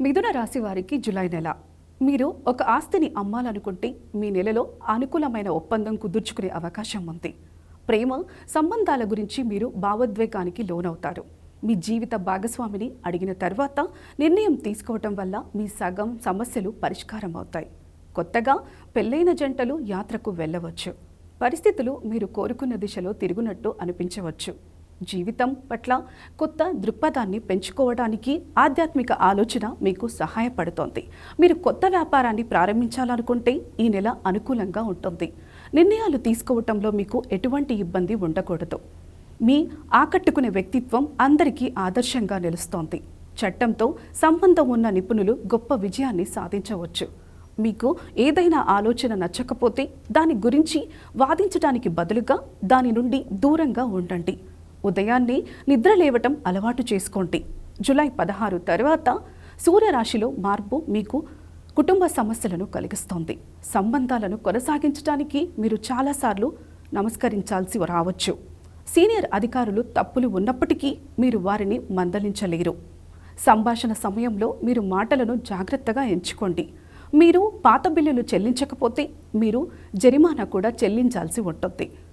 మిథున రాశి వారికి జులై నెల. మీరు ఒక ఆస్తిని అమ్మాలనుకుంటే మీ నెలలో అనుకూలమైన ఒప్పందం కుదుర్చుకునే అవకాశం ఉంది. ప్రేమ సంబంధాల గురించి మీరు భావోద్వేగానికి లోనవుతారు. మీ జీవిత భాగస్వామిని అడిగిన తర్వాత నిర్ణయం తీసుకోవటం వల్ల మీ సగం సమస్యలు పరిష్కారం అవుతాయి. కొత్తగా పెళ్ళైన జంటలు యాత్రకు వెళ్ళవచ్చు. పరిస్థితులు మీరు కోరుకున్న దిశలో తిరుగునట్టు అనిపించవచ్చు. జీవితం పట్ల కొత్త దృక్పథాన్ని పెంచుకోవడానికి ఆధ్యాత్మిక ఆలోచన మీకు సహాయపడుతోంది. మీరు కొత్త వ్యాపారాన్ని ప్రారంభించాలనుకుంటే ఈ నెల అనుకూలంగా ఉంటుంది. నిర్ణయాలు తీసుకోవటంలో మీకు ఎటువంటి ఇబ్బంది ఉండకూడదు. మీ ఆకట్టుకునే వ్యక్తిత్వం అందరికీ ఆదర్శంగా నిలుస్తోంది. చట్టంతో సంబంధం ఉన్న నిపుణులు గొప్ప విజయాన్ని సాధించవచ్చు. మీకు ఏదైనా ఆలోచన నచ్చకపోతే దాని గురించి వాదించడానికి బదులుగా దాని నుండి దూరంగా ఉండండి. ఉదయాన్నే నిద్ర లేవటం అలవాటు చేసుకోండి. జూలై పదహారు తర్వాత సూర్యరాశిలో మార్పు మీకు కుటుంబ సమస్యలను కలిగిస్తోంది. సంబంధాలను కొనసాగించడానికి మీరు చాలాసార్లు నమస్కరించాల్సి రావచ్చు. సీనియర్ అధికారులు తప్పులు ఉన్నప్పటికీ మీరు వారిని మందలించలేరు. సంభాషణ సమయంలో మీరు మాటలను జాగ్రత్తగా ఎంచుకోండి. మీరు పాత బిల్లులు చెల్లించకపోతే మీరు జరిమానా కూడా చెల్లించాల్సి ఉంటుంది.